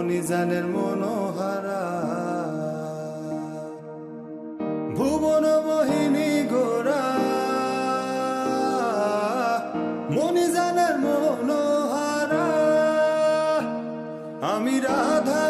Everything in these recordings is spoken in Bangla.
মণিজানের মনোহারা। ভুবন মোহিনী গোরা। মনিজানের মনোহারা। আমি রাধার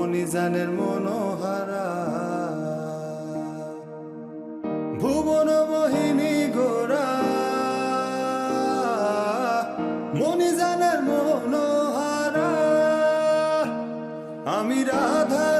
মণিজানের মনোহারা। ভুবন মোহিনী গোরা। মণিজানের মনোহারা। আমি রাধার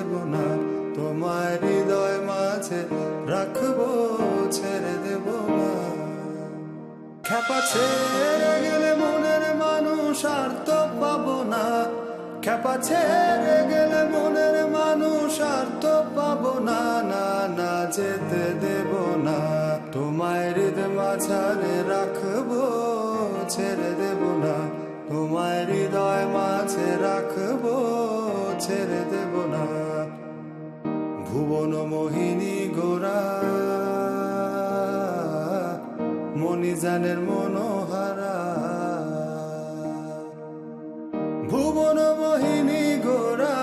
দেব না তোমায় হৃদয় মাঝে রাখব, ছেড়ে দেব না। খেপা ছেড়ে গেলে মনের মানুষ আর তো পাবো না। খেপা ছেড়ে গেলে মনের মানুষ আর তো পাবো না না না যেতে দেব না। তোমায় হৃদ মাঝারে রাখব, ছেড়ে দেব না। তোমায় হৃদয় মাঝে রাখব, ছেড়ে দেব না। ভুবন মোহিনী গোরা মণিজানের মনোহারা। ভুবন মোহিনী গোরা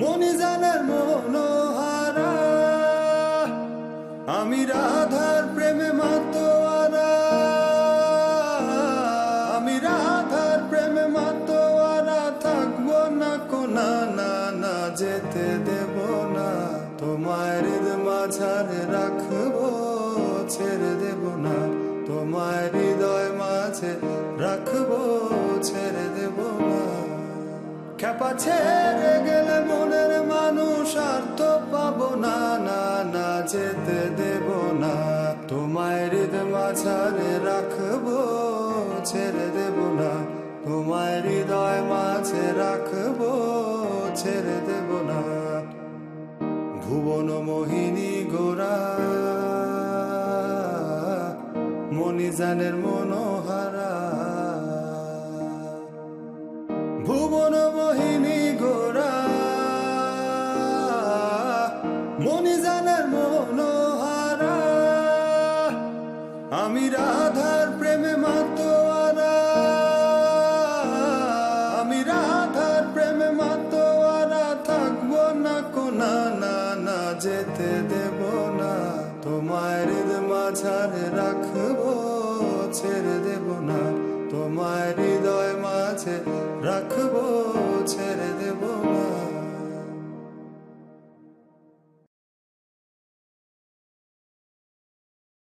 মণিজানের মনোহারা। আমি রাধার দেব না। তোমায় হৃদ মাঝারে রাখব, ছেড়ে দেব না। তোমায় হৃদয় মাঝে রাখব, ছেড়ে দেব না। খেপা ছেড়ে গেলে মনের মানুষ আর তো পাবো না না না, যেতে দেব না। তোমায় হৃদ মাঝারে রাখব, ছেড়ে দেব না। তোমায় হৃদয় মাঝে রাখব, ছেড়ে দেব না। ভুবন মোহিনী গোরা মণিজানের মনোহারা। ভুবন মোহিনী গোরা মণিজানের মনোহারা। আমি রাধার মাঝারে রাখব ছেড়ে দেব না। তোমার হৃদয় মাঝে রাখব ছেড়ে দেব